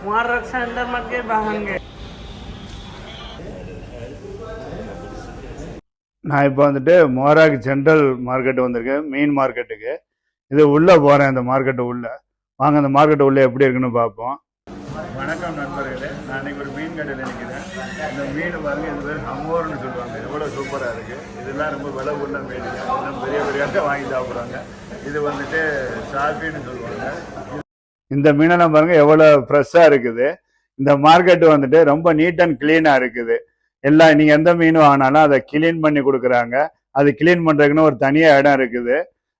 मुबारक centre में के भागेंगे நான் இப்போ வந்துட்டு மோராக் சென்ட்ரல் மார்க்கெட் வந்திருக்கேன் மீன் மார்க்கெட்டுக்கு இது உள்ளே போகிறேன் இந்த மார்க்கெட்டு உள்ளே வாங்க அந்த மார்க்கெட்டு உள்ளே எப்படி இருக்குன்னு பார்ப்போம் வணக்கம் நண்பர்களே நான் இன்னைக்கு ஒரு மீன் கடையில் நிற்கிறேன் இந்த மீன் பாருங்க இது பேர் ஹம்மோர்னு சொல்லுவாங்க எவ்வளோ சூப்பராக இருக்குது இதெல்லாம் ரொம்ப விலை உள்ள மீன் இன்னும் பெரிய பெரிய ஆட்கள் வாங்கி சாப்பிட்றாங்க இது வந்துட்டு சாஃபின்னு சொல்லுவாங்க இந்த மீனெல்லாம் பாருங்க எவ்வளோ ஃப்ரெஷ்ஷாக இருக்குது. இந்த மார்க்கெட் வந்துட்டு ரொம்ப நீட் அண்ட் க்ளீனாக இருக்குது. எல்லாம் நீங்கள் எந்த மீன் வாங்கினாலும் அதை கிளீன் பண்ணி கொடுக்குறாங்க. அது கிளீன் பண்ணுறதுக்குன்னு ஒரு தனியாக இடம் இருக்குது.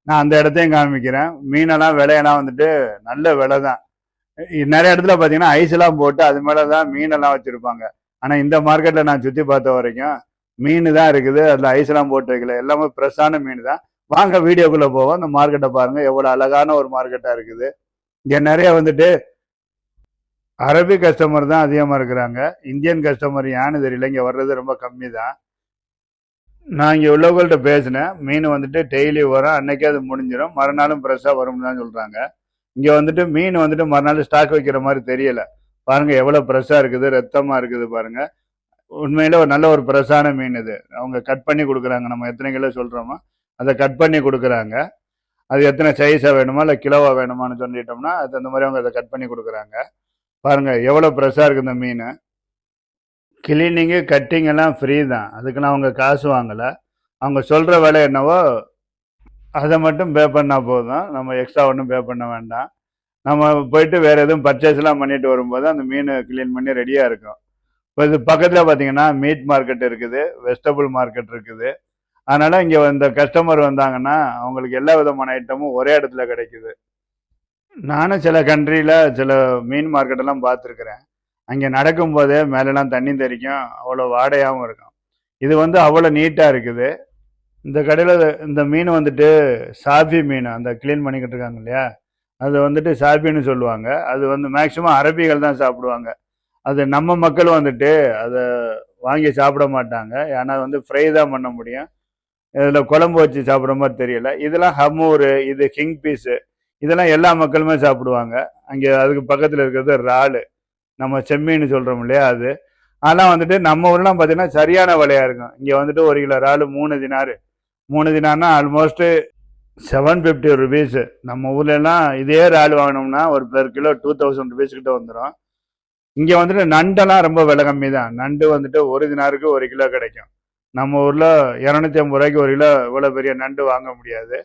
நான் அந்த இடத்தையும் காமிக்கிறேன். மீனெல்லாம் விலையெல்லாம் வந்துட்டு நல்ல விலை தான் நிறைய இடத்துல பார்த்தீங்கன்னா ஐஸ் எல்லாம் போட்டு அது மேலே தான் மீனெல்லாம் வச்சுருப்பாங்க. ஆனால் இந்த மார்க்கெட்டில் நான் சுற்றி பார்த்த வரைக்கும் மீன் தான் இருக்குது. அதில் ஐஸ்லாம் போட்டு வைக்கல. எல்லாமே ஃப்ரெஷ்ஷான மீன் தான் வாங்க வீடியோக்குள்ளே போவோம். இந்த மார்க்கெட்டை பாருங்கள் எவ்வளோ அழகான ஒரு மார்க்கெட்டாக இருக்குது. இங்கே நிறைய வந்துட்டு அரபி கஸ்டமர் தான் அதிகமாக இருக்கிறாங்க. இந்தியன் கஸ்டமர் ஏன்னு தெரியல. இங்கே வர்றது ரொம்ப கம்மி தான் நான் இங்கே உள்ளவங்கள்ட்ட பேசினேன். மீன் வந்துட்டு டெய்லி வரும். அன்னைக்கே அது முடிஞ்சிடும் மறுநாளும் ஃப்ரெஷ்ஷாக வரும்னு தான் சொல்கிறாங்க இங்கே வந்துட்டு மீன் வந்துட்டு மறுநாள் ஸ்டாக் வைக்கிற மாதிரி தெரியல. பாருங்கள் எவ்வளோ ஃப்ரெஷ்ஷாக இருக்குது. ரத்தமாக இருக்குது பாருங்க. உண்மையில் ஒரு நல்ல ஒரு ஃப்ரெஷ்ஷான மீன் இது. அவங்க கட் பண்ணி கொடுக்குறாங்க. நம்ம எத்தனை கிலோ சொல்கிறோமோ அதை கட் பண்ணி கொடுக்குறாங்க. அது எத்தனை சைஸாக வேணுமா இல்லை கிலோவாக வேணுமான்னு சொல்லிட்டோம்னா அது அந்த மாதிரி அவங்க அதை கட் பண்ணி கொடுக்குறாங்க. பாருங்கள் எவ்வளோ ஃப்ரெஷ்ஷாக இருக்குது இந்த மீன். கிளீனிங்கு கட்டிங் எல்லாம் ஃப்ரீ தான். அதுக்குன்னு அவங்க காசு வாங்கலை. அவங்க சொல்கிற விலை என்னவோ அதை மட்டும் பே பண்ணால் போதும். நம்ம எக்ஸ்ட்ரா ஒன்றும் பே பண்ண வேண்டாம். நம்ம போயிட்டு வேறு எதுவும் பர்ச்சேஸ்லாம் பண்ணிட்டு வரும்போது அந்த மீன் க்ளீன் பண்ணி ரெடியாக இருக்கும். இப்போ இது பக்கத்தில் பார்த்தீங்கன்னா மீட் மார்க்கெட் இருக்குது வெஜிடபிள் மார்க்கெட் இருக்குது. அதனால் இங்கே இந்த கஸ்டமர் வந்தாங்கன்னா அவங்களுக்கு எல்லா விதமான ஐட்டமும் ஒரே இடத்துல கிடைக்குது. நானும் சில கண்ட்ரியில் சில மீன் மார்க்கெட்டெல்லாம் பார்த்துருக்குறேன். அங்கே நடக்கும்போதே மேலெல்லாம் தண்ணி தெறிக்கும். அவ்வளோ வாடையாகவும் இருக்கும். இது வந்து அவ்வளோ நீட்டாக இருக்குது. இந்த கடையில் இந்த மீன் வந்துட்டு சாஃபி மீன் அந்த க்ளீன் பண்ணிக்கிட்டு இருக்காங்க இல்லையா? அது வந்துட்டு சாஃபின்னு சொல்லுவாங்க. அது வந்து மேக்சிமம் அரபிகள் தான் சாப்பிடுவாங்க. அது நம்ம மக்கள் வந்துட்டு அதை வாங்கி சாப்பிட மாட்டாங்க. ஏன்னா வந்து ஃப்ரை தான் பண்ண முடியும். இதில் குழம்பு வச்சு சாப்பிட்ற மாதிரி தெரியல. இதெல்லாம் ஹமூரு இது கிங் பீஸு இதெல்லாம் எல்லா மக்களுமே சாப்பிடுவாங்க. அங்கே அதுக்கு பக்கத்தில் இருக்கிறது இறாலு. நம்ம செம்மீன் சொல்கிறோம் இல்லையா அது. ஆனால் வந்துட்டு நம்ம ஊர்லாம் பார்த்தீங்கன்னா சரியான விலையாக இருக்கும். இங்கே வந்துட்டு ஒரு கிலோ இறாலு மூணு தினாரு. மூணு தினார்னா ஆல்மோஸ்ட்டு செவன் ஃபிஃப்டி ருபீஸு நம்ம ஊர்லலாம் இதே இறால் வாங்கினோம்னா ஒரு per kilo two thousand rupees கிட்ட வந்துடும் இங்கே வந்துட்டு நண்டெல்லாம் ரொம்ப விலை கம்மி தான் நண்டு வந்துட்டு ஒரு தினாருக்கு ஒரு கிலோ கிடைக்கும். நம்ம ஊரில் இரநூத்தி ஐம்பது ரூபாய்க்கு ஒரு கிலோ இவ்வளோ பெரிய நண்டு வாங்க முடியாது.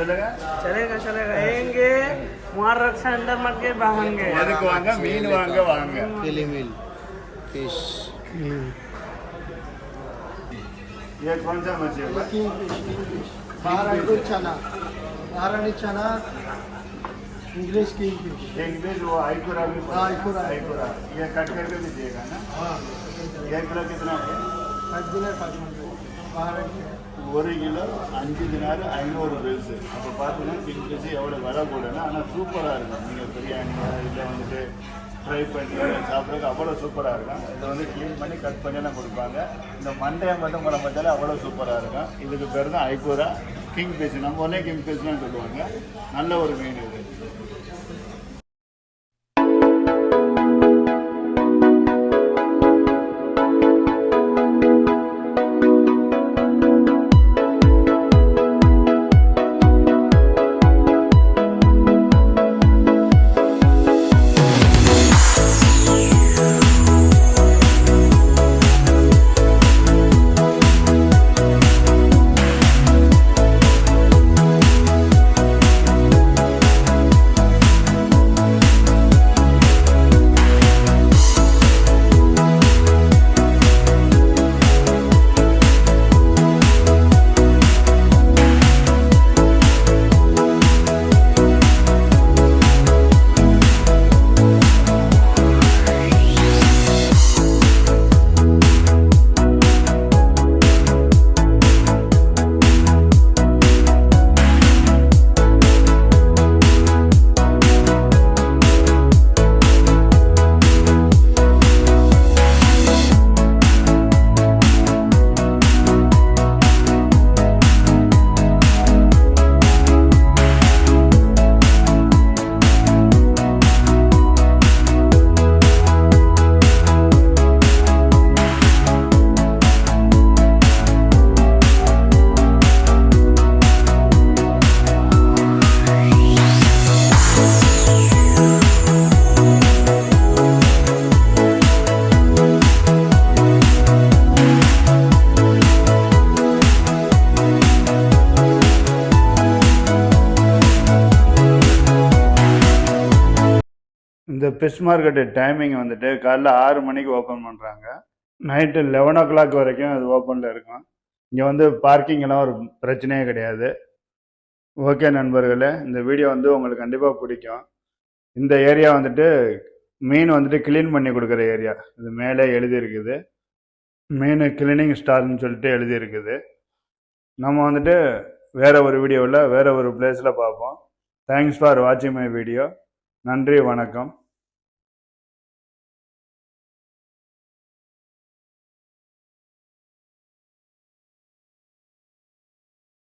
சொல்லுங்க चलेगा चलेगा आएंगे मुहर्रक से अंदर मत के भागेंगे எதுக்கு வாங்க மீன் வாங்க வாங்க Chili meal, fish. ये कौन सा मछली है Kingfish, kingfish. Maharashtra chana. Maharashtra chana. English kingfish. English वो आईकुरा भी हाँ, आईकुरा। आईकुरा ये कट करके भी देगा ना हाँ. एक किलो कितना है Five dinner, five hundred. Maharashtra. ஒரு கிலோ அஞ்சு தினாறு ஐநூறு பெருசு அப்போ பார்த்தீங்கன்னா கிங் கிங்ஃபிஷ் எவ்வளோ விலை கூடனா ஆனால் சூப்பராக இருக்கும். நீங்கள் பிரியாணி இல்லை வந்துட்டு ஃப்ரை பண்ணி சாப்பிட்றதுக்கு அவ்வளோ சூப்பராக இருக்கும். இதை வந்து க்ளீன் பண்ணி கட் பண்ணியெல்லாம் கொடுப்பாங்க. இந்த மண்டையை மட்டும் படம் பார்த்தாலே அவ்வளோ சூப்பராக இருக்கும். இதுக்கு பேர் தான் ஐக்கூரா கிங் ஃபிஷ் நம்ம ஒன்றே கிங் ஃபிஷ்லாம் சொல்லுவாங்க. நல்ல ஒரு மீன் இது. இந்த ஃபிஷ் மார்க்கெட்டு டைமிங் வந்துட்டு காலைல ஆறு மணிக்கு ஓப்பன் பண்ணுறாங்க நைட்டு லெவன் ஓ கிளாக் வரைக்கும் அது ஓப்பனில் இருக்கும். இங்கே வந்து பார்க்கிங்கெல்லாம் ஒரு பிரச்சனையே கிடையாது. ஓகே நண்பர்களே இந்த வீடியோ வந்து உங்களுக்கு கண்டிப்பாக பிடிக்கும். இந்த ஏரியா வந்துட்டு மீன் வந்துட்டு க்ளீன் பண்ணி கொடுக்குற ஏரியா இது மேலே எழுதியிருக்குது. மீன் கிளீனிங் ஸ்டார்னு சொல்லிட்டு எழுதியிருக்குது. நம்ம வந்துட்டு வேறு ஒரு வீடியோவில் வேறு ஒரு பிளேஸில் பார்ப்போம். தேங்க்ஸ் ஃபார் வாட்சிங் மை வீடியோ நன்றி வணக்கம்.